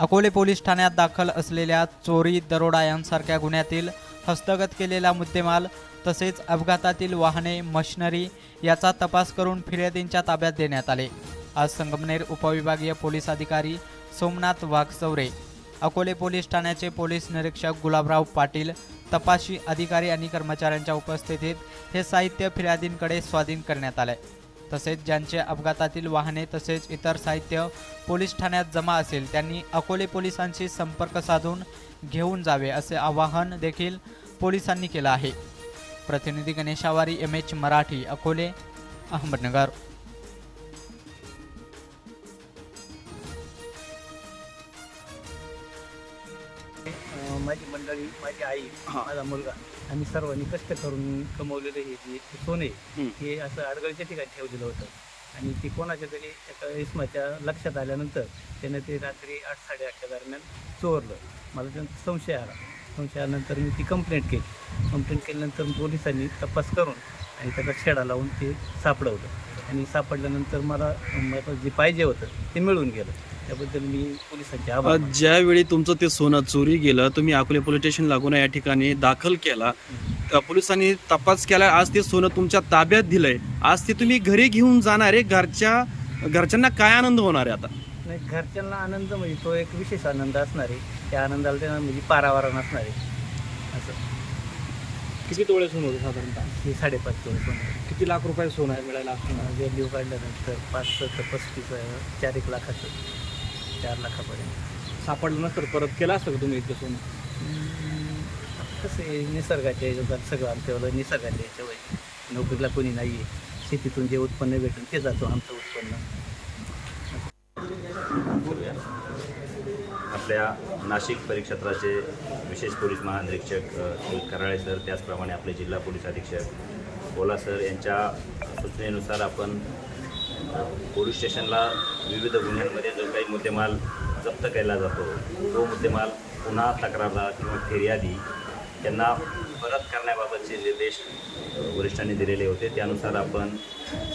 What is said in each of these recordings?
Akole police ठाण्यात दाखल असलेल्या चोरी दरोडा यांसारख्या गुन्ह्यातील हस्तगत केलेला मुद्देमाल तसेच अपघातातील वाहने मशिनरी याचा तपास करून फिर्यादींच्या ताब्यात देण्यात आले. आज संगमनेर उपविभागीय पोलीस अधिकारी सोमनाथ वाघचौरे अकोले पोलीस ठाण्याचे पोलीस निरीक्षक गुलाबराव पाटील तपाशी अधिकारी आणि कर्मचाऱ्यांच्या उपस्थितीत हे साहित्य फिर्यादींकडे स्वाधीन करण्यात आले तसेच ज्यांचे अपघातातील वाहने तसेच इतर साहित्य पोलीस ठाण्यात जमा असेल त्यांनी अकोले पोलिसांशी संपर्क साधून घेऊन जावे असे आवाहन देखील पोलिसांनी केलं आहे. प्रतिनिधी गणेशावारी एम एच मराठी अकोले अहमदनगर. माझी मंडळी माझी आई माझा मुलगा आम्ही सर्वांनी कष्ट करून कमवलेलं हे जे सोने हे असं अडगळीच्या ठिकाणी ठेवलेलं होतं. आणि ती कोणाच्या तरी एका इस्माच्या लक्षात आल्यानंतर त्यानं ते रात्री आठ साडेआठच्या दरम्यान चोरलं. मला त्यांचा संशय आला. संशय आल्यानंतर मी ती कंप्लेंट केली. कंप्लेंट केल्यानंतर पोलिसांनी तपास करून आणि त्याचा छेडा लावून ते सापडवलं. आणि सापडल्यानंतर मला मला जे पाहिजे होतं ते मिळून गेलं. त्याबद्दल मी पोलिसांचे आभार मानतो. ज्यावेळी तुमचं ते सोनं चोरी गेलं तुम्ही अकोले पोलीस स्टेशन लागून या ठिकाणी दाखल केला अ, पोलिसांनी तपास केला आज ते सोनं तुमच्या ताब्यात दिलंय. आज ते तुम्ही घरी घेऊन जाणार आहे घरच्या घरच्यांना काय आनंद होणार आहे आता? नाही घरच्यांना आनंद म्हणजे तो एक विशेष आनंद असणार आहे. त्या आनंदाला त्यांना म्हणजे पारावारा नसणार आहे. असं. किती तोळे सोनं होतं साधारणतः? हे साडेपाच तोळे सोनं किती लाख रुपये सोनं आहे मिळायला असणार व्हॅल्यू काढल्यानंतर पाच तर पस्तीस आहे, चार एक लाखाचं. चार लाखापर्यंत. सापडलं नसतं तर परत केलं असतं का तुम्ही इतकं सोनं कसं आहे निसर्गाच्या ह्याच्यात सगळं आमच्यावर निसर्गाच्या ह्याच्यावर नोकरीला कोणी नाही आहे शेतीतून जे उत्पन्न भेटून ते जातो आमचं उत्पन्न. आपल्या नाशिक परिक्षेत्राचे विशेष पोलीस महानिरीक्षक अ, श्री कराळे सर त्याचप्रमाणे आपले जिल्हा पोलीस अधीक्षक ओला सर यांच्या सूचनेनुसार आपण अ, पोलीस स्टेशनला विविध गुन्ह्यांमध्ये जो काही मुद्देमाल जप्त केला जातो तो मुद्देमाल पुन्हा तक्रारदार किंवा फिर्यादी त्यांना परत करण्याबाबतचे निर्देश वरिष्ठांनी दिलेले होते. त्यानुसार आपण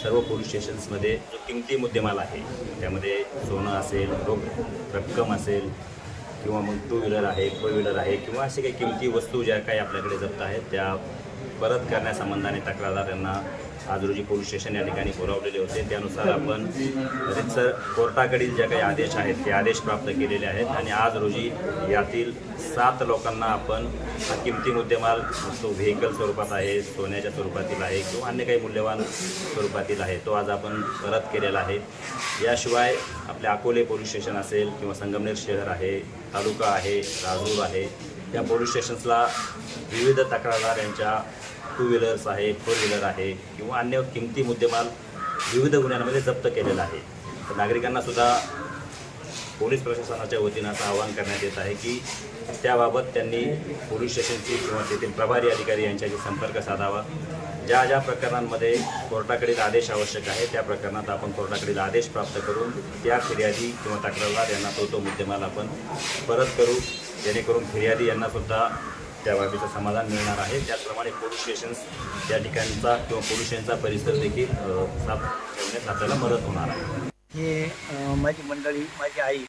सर्व पोलीस स्टेशन्समध्ये जो किमती मुद्देमाल आहे त्यामध्ये सोनं असेल रोख रक्कम असेल किंवा मग टू व्हीलर आहे फोर व्हीलर आहे किंवा असे काही किमती वस्तू ज्या काही आपल्याकडे जप्त आहेत त्या परत करण्यासंबंधाने तक्रारदार यांना आज रोजी पोलीस स्टेशन या ठिकाणी बोलावलेले होते. त्यानुसार आपण रितसर कोर्टाकडील ज्या काही आदेश आहेत ते आदेश प्राप्त केलेले आहेत आणि आज रोजी यातील सात लोकांना आपण किमती मुद्देमाल तो व्हेकल स्वरूपात आहे सोन्याच्या स्वरूपातील आहे किंवा अन्य काही मूल्यवान स्वरूपातील आहे तो आज आपण परत केलेला आहे. याशिवाय आपले अकोले पोलीस स्टेशन असेल किंवा संगमनेर शहर आहे तालुका आहे राजूर आहे या पोलीस स्टेशन्सला विविध तक्रारदार यांच्या टू व्हीलर्स आहे फोर व्हीलर आहे किंवा अन्य किमती मुद्देमाल विविध गुन्ह्यांमध्ये जप्त केलेला आहे. तर नागरिकांना सुद्धा पोलीस प्रशासनाच्या वतीनं असं आवाहन करण्यात येत आहे की त्याबाबत त्यांनी पोलीस स्टेशनची किंवा तेथील प्रभारी अधिकारी यांच्याशी संपर्क साधावा. ज्या ज्या प्रकरणांमध्ये कोर्टाकडील आदेश आवश्यक आहे त्या प्रकरणात आपण कोर्टाकडील आदेश प्राप्त करून त्या फिर्यादी किंवा तक्रारदार यांना तो तो मुद्देमाल आपण परत करू. जेणेकरून फिर्यादी यांनासुद्धा त्या बाबीचं समाधान मिळणार आहे. त्याचप्रमाणे पोलीस स्टेशन्स त्या ठिकाणचा किंवा पोलीस स्टेशनचा परिसर देखील साफ ठेवण्यात आपल्याला मदत होणार आहे. हे माझी मंडळी माझी आई